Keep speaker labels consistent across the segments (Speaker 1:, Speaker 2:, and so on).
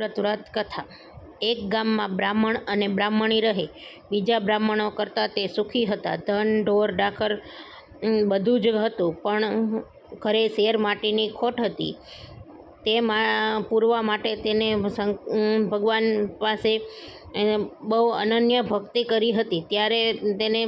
Speaker 1: પ્રતવ્રત કથા. એક ગામમાં બ્રાહ્મણ અને બ્રાહ્મણી રહે. બીજા બ્રાહ્મણો કરતાં તે સુખી હતા. ધન, ઢોર ડાકર બધું જ હતું, પણ ઘરે શેર માટીની ખોટ હતી. તે પૂરવા માટે તેને ભગવાન પાસે બહુ અનન્ય ભક્તિ કરી હતી. ત્યારે તેને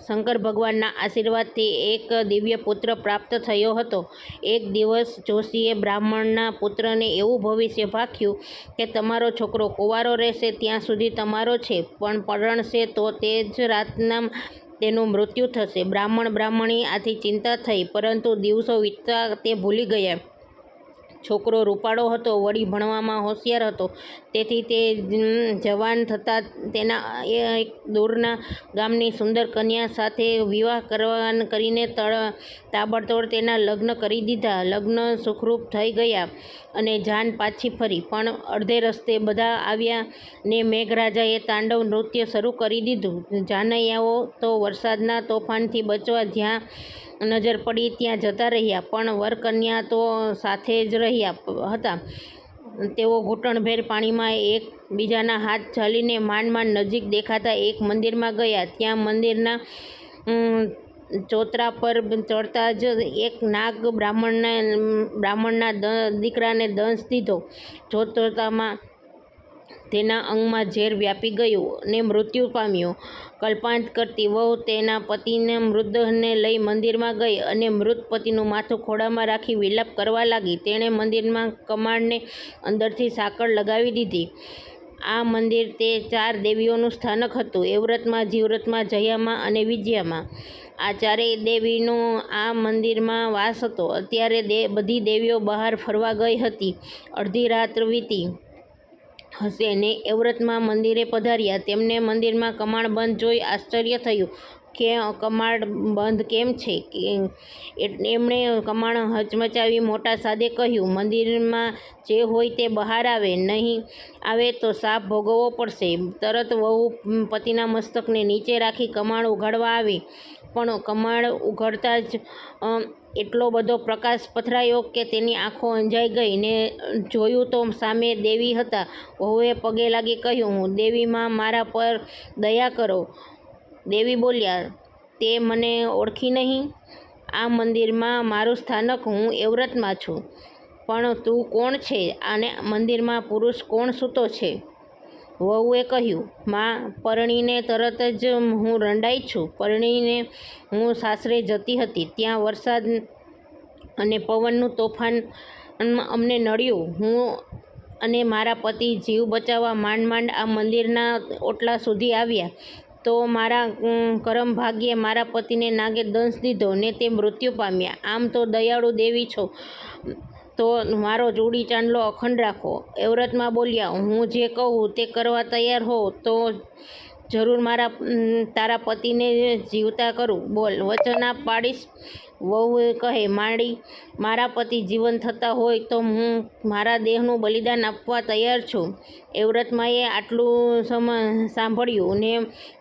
Speaker 1: શંકર ભગવાનના આશીર્વાદથી એક દિવ્ય પુત્ર પ્રાપ્ત થયો હતો. એક દિવસ જોશીએ બ્રાહ્મણના પુત્રને એવું ભવિષ્ય ભાખ્યું કે, તમારો છોકરો કુંવારો રહેશે, ત્યાં સુધી તમારો છે, પણ પરણશે તો તે જ રાતના તેનું મૃત્યુ થશે. બ્રાહ્મણ બ્રાહ્મણી આથી ચિંતા થઈ, પરંતુ દિવસો વીતતા તે ભૂલી ગયા. છોકરો રૂપાળો હતો, વળી ભણવામાં હોશિયાર હતો. તેથી તે જવાન થતાં તેના એક દૂરના ગામની સુંદર કન્યા સાથે વિવાહ કરવા કરીને તળ, તાબડતોડ તેના લગ્ન કરી દીધા. લગ્ન સુખરૂપ થઈ ગયા અને જાન પાછી ફરી. પણ અડધે રસ્તે બધા આવ્યા ને મેઘરાજાએ તાંડવ નૃત્ય શરૂ કરી દીધું. જાનૈયાઓ તો વરસાદના તોફાનથી બચવા જ્યાં નજર પડી ત્યાં જતા રહ્યા, પણ વરકન્યા તો સાથે જ રહ્યા હતા. તેઓ ઘૂંટણભેર પાણીમાં એકબીજાના હાથ ચાલીને માંડ માંડ નજીક દેખાતા એક મંદિરમાં ગયા. ત્યાં મંદિરના ચોતરા પર ચડતા જ એક નાગ બ્રાહ્મણના બ્રાહ્મણના દીકરાને દંશ દીધો. જોત જોતામાં તેના અંગમાં ઝેર વ્યાપી ગયું ને મૃત્યુ પામ્યું. કલ્પાંત કરતી વહુ તેના પતિના મૃતદેહને લઈ મંદિરમાં ગઈ અને મૃત પતિનું માથું ખોળામાં રાખી વિલાપ કરવા લાગી. તેણે મંદિરમાં કમાડને અંદરથી સાંકળ લગાવી દીધી. આ મંદિર તે ચાર દેવીઓનું સ્થાનક હતું એવ્રતમાં જીવ્રતમાં, જયામાં અને વિજયામાં. આ ચારેય દેવીનો આ મંદિરમાં વાસ હતો. અત્યારે દે, બધી દેવીઓ બહાર ફરવા ગઈ હતી. અડધી રાત વીતી. હશે. ને એવ્રતમાં મંદિરે પધાર્યા. તેમને મંદિરમાં કમાણ બંધ જોઈ આશ્ચર્ય થયું કે કમાડ બંધ કેમ છે? કે એમણે કમાણ હચમચાવી મોટા સાદે કહ્યું, મંદિરમાં જે હોય તે બહાર આવે, નહીં આવે તો સાપ ભોગવવો પડશે. તરત વહુ પતિના મસ્તકને નીચે રાખી કમાણ ઉઘાડવા આવી. પણ કમાળ ઉઘડતા જ એટલો બધો પ્રકાશ પથરાયો કે તેની આંખો અંજાઈ ગઈ ને જોયું તો સામે દેવી હતા. વહુએ પગે લાગી કહ્યું, હું દેવીમાં મારા પર દયા કરો. દેવી બોલ્યા, તે મને ઓળખી નહીં. આ મંદિરમાં મારું સ્થાનક હું એવરતમાં છું. પણ તું કોણ છે? અને મંદિરમાં પુરુષ કોણ સૂતો છે? વહુએ કહ્યું, માં, પરણીને તરત જ હું રંડાઈ છું. પરણીને હું સાસરે જતી હતી. ત્યાં વરસાદ અને પવનનું તોફાન અમને નડ્યું. હું અને મારા પતિ જીવ બચાવવા માંડ માંડ આ મંદિરના ઓટલા સુધી આવ્યા. તો મારા કરમ ભાગ્યે મારા પતિને નાગે દંશ દીધો ને તે મૃત્યુ પામ્યા. આમ તો દયાળુ દેવી છો. તો મારો જોડી ચાંદલો અખંડ રાખો. એવ્રતમાં બોલ્યા, હું જે કહું તે કરવા તૈયાર હો, તો જરૂર મારા તારા પતિને જીવતા કરું. બોલ, વચન આપ પાડીશ. વહુએ કહે, માડી, મારા પતિ જીવન થતા હોય તો હું મારા દેહનું બલિદાન આપવા તૈયાર છું. એવ્રતમાએ આટલું સમ, સાંભળ્યું ને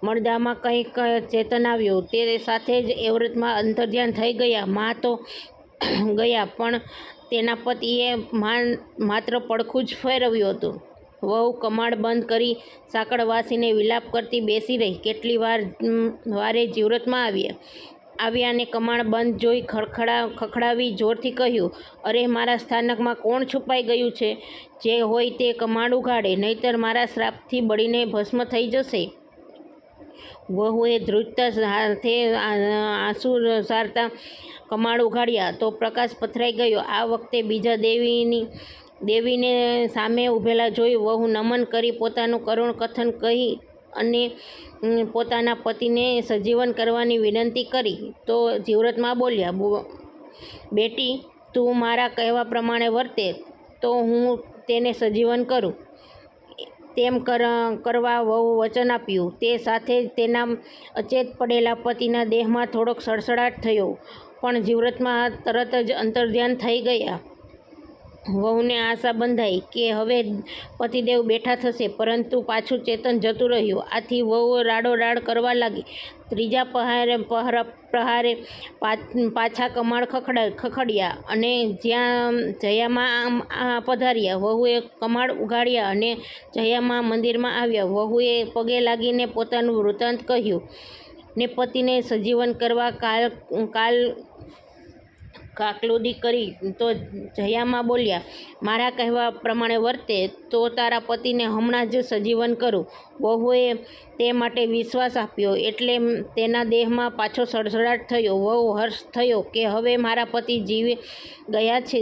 Speaker 1: મળદામાં કંઈક ચેતન આવ્યું. તે સાથે જ એવ્રતમાં અંતર્ધ્યાન થઈ ગયા. મા તો ગયા, પણ તેના પતિએ માન માત્ર પડખું જ ફેરવ્યું હતું. વહુ કમાડ બંધ કરી સાંકળ વાસીને વિલાપ કરતી બેસી રહી. કેટલી વાર વારે જીવરતમાં આવ્યા આવ્યા ને કમાણ બંધ જોઈ ખડખડા, ખખડાવી જોરથી કહ્યું, અરે, મારા સ્થાનકમાં કોણ છુપાઈ ગયું છે? જે હોય તે કમાડ ઉઘાડે. નહીતર મારા શ્રાપથી બળીને ભસ્મ થઈ જશે. વહુએ ધ્રુજતા સાથે આંસુ સારતા કમાડ ઉઘાડ્યા તો પ્રકાશ પથરાઈ ગયો. આ વખતે બીજા દેવીની દેવીને સામે ઊભેલા જોઈ વહુ નમન કરી પોતાનું કરુણ કથન કહી અને પોતાના પતિને સજીવન કરવાની વિનંતી કરી. તો જીવ્રતમાં બોલ્યા, "બો- બેટી, તું મારા કહેવા પ્રમાણે વર્તે તો હું તેને સજીવન કરું. તેમ કર, કરવા વહુ વચન આપ્યું. તે સાથે જ તેના અચેત પડેલા પતિના દેહમાં થોડોક સડસડાટ થયો. પણ જીવ્રતમાં તરત જ અંતર્ધ્યાન થઈ ગયા. વહુને આશા બંધાઈ કે હવે પતિદેવ બેઠા થશે, પરંતુ પાછું ચેતન જતું રહ્યું. આથી વહુ રાડોરાડ કરવા લાગી. ત્રીજા પહારે પહરા પ્રહારે પાછા કમાળ ખખડા, ખખડ્યા અને જ્યાં જયામાં પધાર્યા, વહુએ કમાળ ઉગાડ્યા અને જયામાં મંદિરમાં આવ્યા. વહુએ પગે લાગીને પોતાનું વૃત્તાંત કહ્યું, ને પતિને સજીવન કરવા કાલ કાલ કાકલુદી કરી તો જયામાં બોલ્યા, મારા કહેવા પ્રમાણે વર્તે તો તારા પતિને હમણાં જ સજીવન કરું. વહુએ તે માટે વિશ્વાસ આપ્યો એટલે તેના દેહમાં પાછો સડસડાટ થયો. વહુ હર્ષ થયો કે હવે મારા પતિ જીવી ગયા છે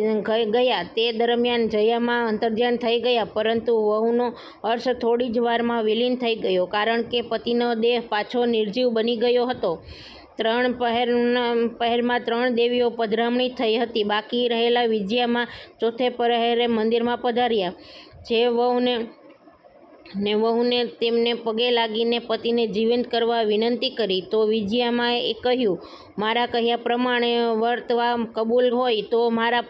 Speaker 1: ગયા. તે દરમિયાન જયામાં અંતર્ધ્યાન થઈ ગયા, પરંતુ વહુનો હર્ષ થોડી જ વારમાં વિલીન થઈ ગયો, કારણ કે પતિનો દેહ પાછો નિર્જીવ બની ગયો હતો. ત્રણ પહેરના પહેરમાં ત્રણ દેવીઓ પધરામણી થઈ હતી. બાકી રહેલા વિજયામાં ચોથે પહેરે મંદિરમાં પધાર્યા. જે વહુને, ને વહુને તેમને પગે લાગીને પતિને જીવંત કરવા વિનંતી કરી, તો વિજયામાં એ કહ્યું, મારા કહ્યા પ્રમાણે વર્તવા કબૂલ હોય તો મારા,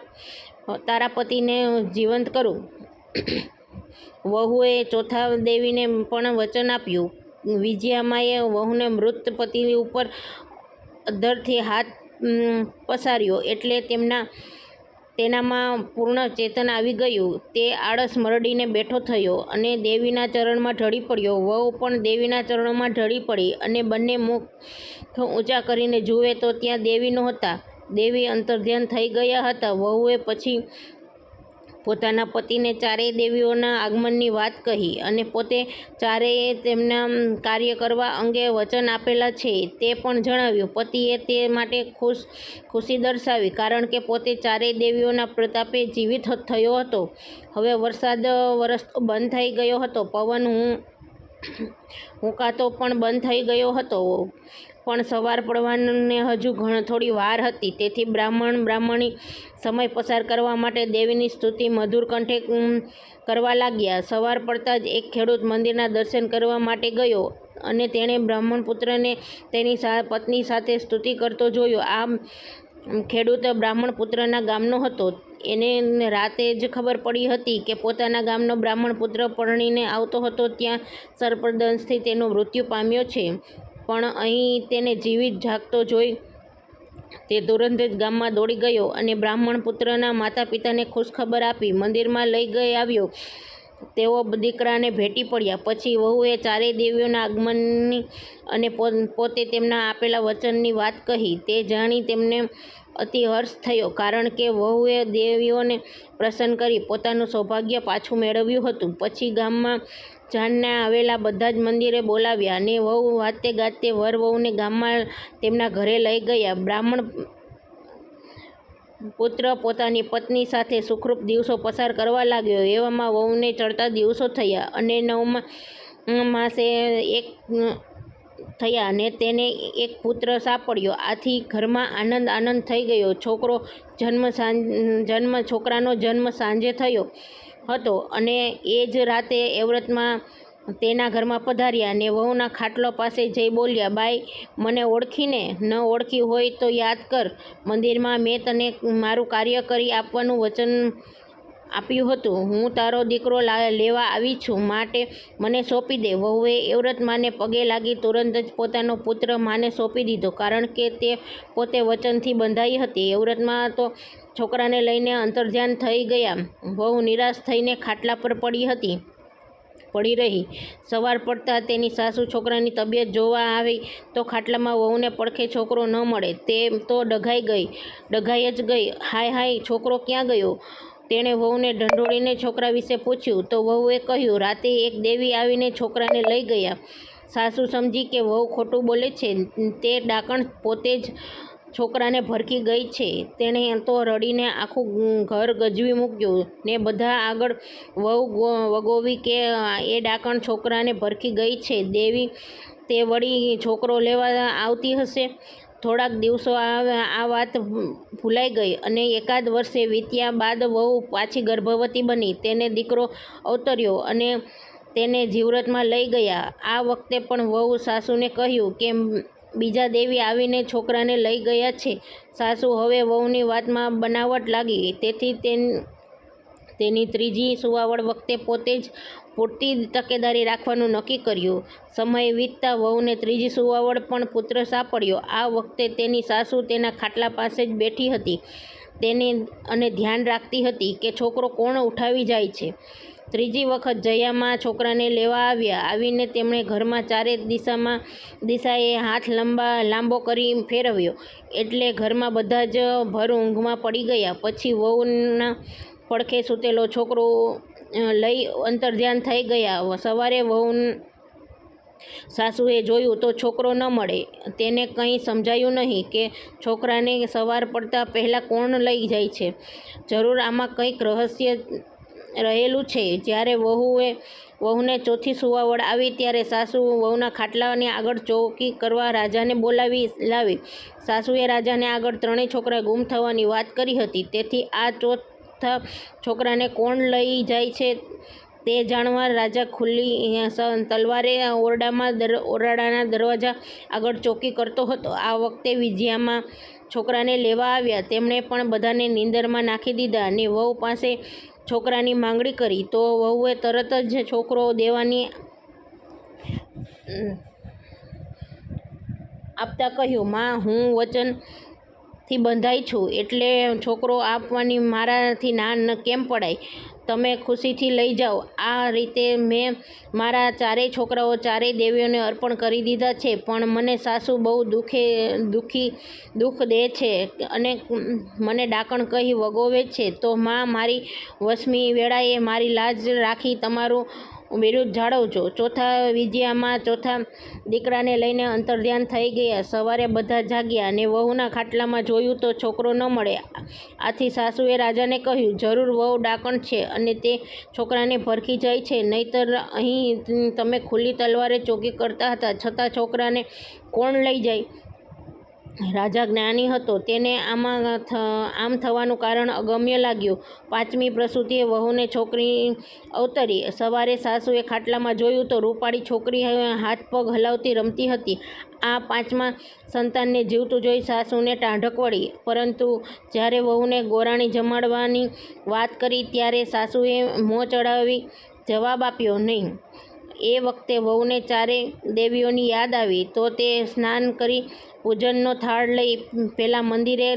Speaker 1: તારા પતિને જીવંત કરું. વહુએ ચોથા દેવીને પણ વચન આપ્યું. વિજયામાએ વહુને મૃત પતિ ઉપર અધરથી હાથ પસાર્યો એટલે તેમના, તેનામાં પૂર્ણ ચેતન આવી ગયું. તે આળસ મરડીને બેઠો થયો અને દેવીના ચરણમાં ઢળી પડ્યો. વહુ પણ દેવીના ચરણોમાં ઢળી પડી અને બંને મુખ ઊંચા કરીને જુએ તો ત્યાં દેવી નહોતા. દેવી અંતર્ધ્યાન થઈ ગયા હતા. વહુએ પછી પોતાના પતિને ચારેય દેવીઓના આગમનની વાત કહી અને પોતે ચારેય તેમના કાર્ય કરવા અંગે વચન આપેલા છે તે પણ જણાવ્યું. પતિએ તે માટે ખુશ, ખુશી દર્શાવી કારણ કે પોતે ચારેય દેવીઓના પ્રતાપે જીવિત થયો હતો. હવે વરસાદ વરસતો બંધ થઈ ગયો હતો. પવન હું હુંકાતો પણ બંધ થઈ ગયો હતો. પણ સવાર પડવાને હજુ ઘણ થોડી વાર હતી. તેથી બ્રાહ્મણ, બ્રાહ્મણી સમય પસાર કરવા માટે દેવીની સ્તુતિ મધુર કંઠે કરવા લાગ્યા. સવાર પડતાં જ એક ખેડૂત મંદિરના દર્શન કરવા માટે ગયો અને તેણે બ્રાહ્મણ પુત્રને તેની પત્ની સાથે સ્તુતિ કરતો જોયો. આ ખેડૂત બ્રાહ્મણ પુત્રના ગામનો હતો. એને રાતે જ ખબર પડી હતી કે પોતાના ગામનો બ્રાહ્મણ પુત્ર પરણીને આવતો હતો ત્યાં સર્પદંશથી તેનો મૃત્યુ પામ્યો છે. પણ અહીં તેને જીવિત જાગતો જોઈ તે તુરંત જ ગામમાં દોડી ગયો અને બ્રાહ્મણ પુત્રના માતા પિતાને ખુશખબર આપી મંદિરમાં લઈ ગઈ આવ્યો. તેઓ દીકરાને ભેટી પડ્યા. પછી વહુએ ચારેય દેવીઓના આગમનની અને પોતે તેમના આપેલા વચનની વાત કહી. તે જાણી તેમને અતિ હર્ષ થયો, કારણ કે વહુએ દેવીઓને પ્રસન્ન કરી પોતાનું સૌભાગ્ય પાછું મેળવ્યું હતું. પછી ગામમાં જાનને આવેલા બધા જ મંદિરે બોલાવ્યા અને વહુ વાતે ગાતે વર વહુને ગામમાં તેમના ઘરે લઈ ગયા. બ્રાહ્મણ પુત્ર પોતાની પત્ની સાથે સુખરૂપ દિવસો પસાર કરવા લાગ્યો. એવામાં વહુને ચડતા દિવસો થયા અને નવમા માસે એક થયા અને તેને એક પુત્ર સાંપડ્યો. આથી ઘરમાં આનંદ આનંદ થઈ ગયો. છોકરો જન્મ જન્મ, છોકરાનો જન્મ સાંજે થયો હતો અને એ જ રાતે એવ્રતમાં તેના ઘરમાં પધાર્યા ને વહુના ખાટલો પાસે જઈ બોલ્યા, બાઈ, મને ઓળખીને ન ઓળખી હોય તો યાદ કર, મંદિરમાં મેં તને મારું કાર્ય કરી આપવાનું વચન આપ્યું હતું. હું તારો દીકરો લા- લેવા આવી છું. માટે મને સોંપી દે. વહુએ એવ્રત માને પગે લાગી તુરંત જ પોતાનો પુત્ર માને સોંપી દીધો, કારણ કે તે પોતે વચનથી બંધાઈ હતી. એવ્રતમાં તો છોકરાને લઈને અંતર્ધ્યાન થઈ ગયા. વહુ નિરાશ થઈને ખાટલા પર પડી હતી. પડી રહી. સવાર પડતાં તેની સાસુ છોકરાની તબિયત જોવા આવી તો ખાટલામાં વહુને પડખે છોકરો ન મળે. તે તો ડઘાઈ ગઈ, ડઘાઈ જ ગઈ. હાય હાય, છોકરો ક્યાં ગયો? તેણે વહુને ઢંઢોળીને છોકરા વિશે પૂછ્યું. તો વહુએ કહ્યું, રાતે એક દેવી આવીને છોકરાને લઈ ગયા. સાસુ સમજી કે વહુ ખોટું બોલે છે. તે ડાકણ પોતે જ છોકરાને ભરકી ગઈ છે. તેણે તો રડીને આખું ઘર ગજવી મૂક્યું. ને બધા આગળ વહુ વગોવી કે, એ ડાકણ છોકરાને ભરકી ગઈ છે. દેવી તે વળી છોકરો લેવા આવતી હશે થોડાક દિવસો આ વાત ભૂલાઈ ગઈ અને એકાદ વર્ષે વીત્યા બાદ વહુ પાછી ગર્ભવતી બની. તેને દીકરો અવતર્યો અને તેને જીવરતમાં લઈ ગયા. આ વખતે પણ વહુ સાસુને કહ્યું કે બીજા દેવી આવીને છોકરાને લઈ ગયા છે. સાસુ હવે વહુની વાતમાં બનાવટ લાગી. તેથી તેન, તેની ત્રીજી સુવાવડ વખતે પોતે જ પૂરતી તકેદારી રાખવાનું નક્કી કર્યું. સમય વીતતા વહુને ત્રીજી સુવાવડ પણ પુત્ર સાંપડ્યો. આ વખતે તેની સાસુ તેના ખાટલા પાસે જ બેઠી હતી. તેને અને ધ્યાન રાખતી હતી કે છોકરો કોણ ઉઠાવી જાય છે. ત્રીજી વખત જયામાં છોકરાને લેવા આવ્યા. આવીને તેમણે ઘરમાં ચારે દિશામાં, દિશાએ હાથ લંબા, લાંબો કરી ફેરવ્યો. એટલે ઘરમાં બધા જ ભર ઊંઘમાં પડી ગયા. પછી વહુના પડખે સૂતેલો છોકરો લઈ અંતર્ધ્યાન થઈ ગયા. સવારે વહુ સાસુએ જોયું તો છોકરો ન મળે. તેને કંઈ સમજાયું નહીં કે છોકરાને સવાર પડતા પહેલાં કોણ લઈ જાય છે. જરૂર આમાં કંઈક રહસ્ય રહેલું છે. જ્યારે વહુએ વહુને ચોથી સુવાવડ આવી, ત્યારે સાસુ વહુના ખાટલાની આગળ ચોકી કરવા રાજાને બોલાવી લાવી. સાસુએ રાજાને આગળ ત્રણેય છોકરા ગુમ થવાની વાત કરી હતી. તેથી આ ચોથા છોકરાને કોણ લઈ જાય છે તે જાણવા રાજા ખુલ્લી તલવારે ઓરડામાં દર, ઓરડાના દરવાજા આગળ ચોકી કરતો હતો. આ વખતે વિજયામાં છોકરાને લેવા આવ્યા. તેમણે પણ બધાને નીંદરમાં નાખી દીધા અને વહુ પાસે છોકરાની માંગણી કરી તો વહુએ તરત જ છોકરો દેવાની આપતા કહ્યું, માં, હું વચનથી બંધાઈ છું, એટલે છોકરો આપવાની મારાથી ના, કેમ પડાય? તમે ખુશીથી લઈ જાઓ. આ રીતે મેં મારા ચારેય છોકરાઓ, ચારેય દેવીઓને અર્પણ કરી દીધા છે. પણ મને સાસુ બહુ દુઃખે, દુઃખી, દુઃખ દે છે અને મને ડાકણ કહી વગોવે છે. તો માં મારી વસમી વેળાએ મારી લાજ રાખી તમારું વિરુદ્ધ જાળવજો ચોથા વિજયામાં ચોથા દીકરાને લઈને અંતર્ધ્યાન થઈ ગયા. સવારે બધા જાગ્યા અને વહુના ખાટલામાં જોયું તો છોકરો ન મળે. આથી સાસુએ રાજાને કહ્યું, જરૂર વહુ ડાકણ છે અને તે છોકરાને ભરખી જાય છે. નહીતર અહીં તમે ખુલ્લી તલવારે ચોકી કરતા હતા. છતાં છોકરાને કોણ લઈ જાય? રાજા જ્ઞાની હતો. તેને આમાં આમ થવાનું કારણ અગમ્ય લાગ્યું. પાંચમી પ્રસૂતિએ વહુને છોકરી અવતરી. સવારે સાસુએ ખાટલામાં જોયું તો રૂપાળી છોકરી હાથ પગ હલાવતી રમતી હતી. આ પાંચમા સંતાનને જીવતું જોઈ સાસુને ટાઢક વળી. પરંતુ જ્યારે વહુને ગોરાણી જમાડવાની વાત કરી ત્યારે સાસુએ મોં ચડાવી જવાબ આપ્યો નહીં. એ વખતે વહુને ચારે દેવીઓની યાદ આવી તો તે સ્નાન કરી પૂજનનો થાળ લઈ પહેલાં મંદિરે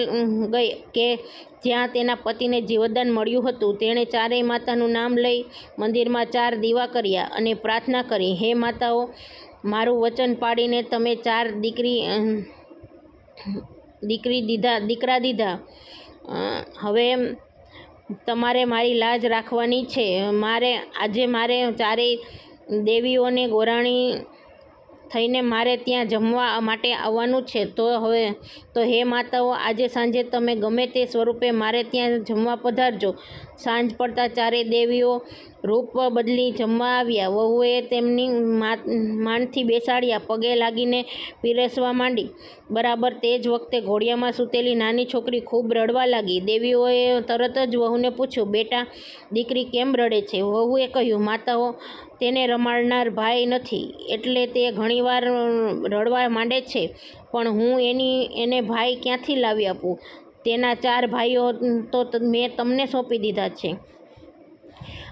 Speaker 1: ગઈ કે જ્યાં તેના પતિને જીવદાન મળ્યું હતું. તેણે ચારેય માતાનું નામ લઈ મંદિરમાં ચાર દીવા કર્યા અને પ્રાર્થના કરી, હે માતાઓ, મારું વચન પાડીને તમે ચાર દીકરી દીકરી દીધા, દીકરા દીધા. હવે તમારે મારી લાજ રાખવાની છે. મારે, આજે મારે ચારેય દેવીઓને ગોરાણી થઈને મારે ત્યાં જમવા માટે આવવાનું છે, તો હવે, તો હે માતાઓ, આજે સાંજે તમે ગમે તે સ્વરૂપે મારે ત્યાં જમવા પધારજો. સાંજ પડતા ચારે દેવીઓ રૂપ બદલી જમવા આવ્યા. વહુએ તેમની માનથી બેસાડ્યા. પગે લાગીને પીરસવા માંડી. બરાબર તે જ વખતે ઘોડિયામાં સૂતેલી નાની છોકરી ખૂબ રડવા લાગી. દેવીઓએ તરત જ વહુને પૂછ્યું, બેટા, દીકરી કેમ રડે છે? વહુએ કહ્યું, માતાઓ તેને રમાડનાર ભાઈ નથી. એટલે તે ઘણીવાર રડવા માંડે છે, પણ હું એની, એને ભાઈ ક્યાંથી લાવી આપું? તેના ચાર ભાઈઓ તો મેં તમને સોંપી દીધા છે.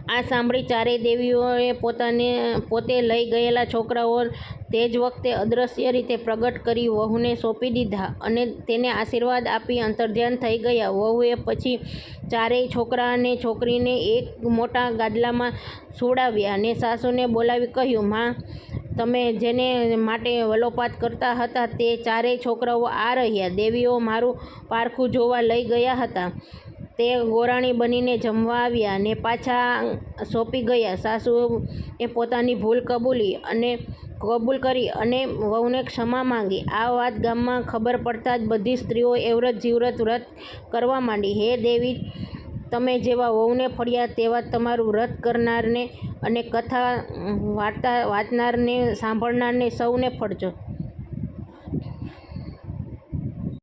Speaker 1: આ સાંભળી ચારેય દેવીઓએ પોતાને, પોતે લઈ ગયેલા છોકરાઓ તે જ વખતે અદ્રશ્ય રીતે પ્રગટ કરી વહુને સોંપી દીધા અને તેને આશીર્વાદ આપી અંતર્ધ્યાન થઈ ગયા. વહુએ પછી ચારેય છોકરા અને છોકરીને એક મોટા ગાદલામાં સુવડાવ્યા અને સાસુને બોલાવી કહ્યું, માં તમે જેને માટે વલોપાત કરતા હતા તે ચારેય છોકરાઓ આ રહ્યા. દેવીઓ મારું પારખું જોવા લઈ ગયા હતા. તે ગોરાણી બનીને જમવા આવ્યા ને પાછા સોંપી ગયા. સાસુએ પોતાની ભૂલ કબૂલી અને કબૂલ કરી અને વહુને ક્ષમા માંગી. આ વાત ગામમાં ખબર પડતાં જ બધી સ્ત્રીઓ એવ્રત જીવ્રત વ્રત કરવા માંડી. હે દેવી તમે જેવા વહુને ફળ્યા તેવા તમારું વ્રત કરનારને અને કથા વાર્તા વાંચનારને સાંભળનારને સૌને ફળજો.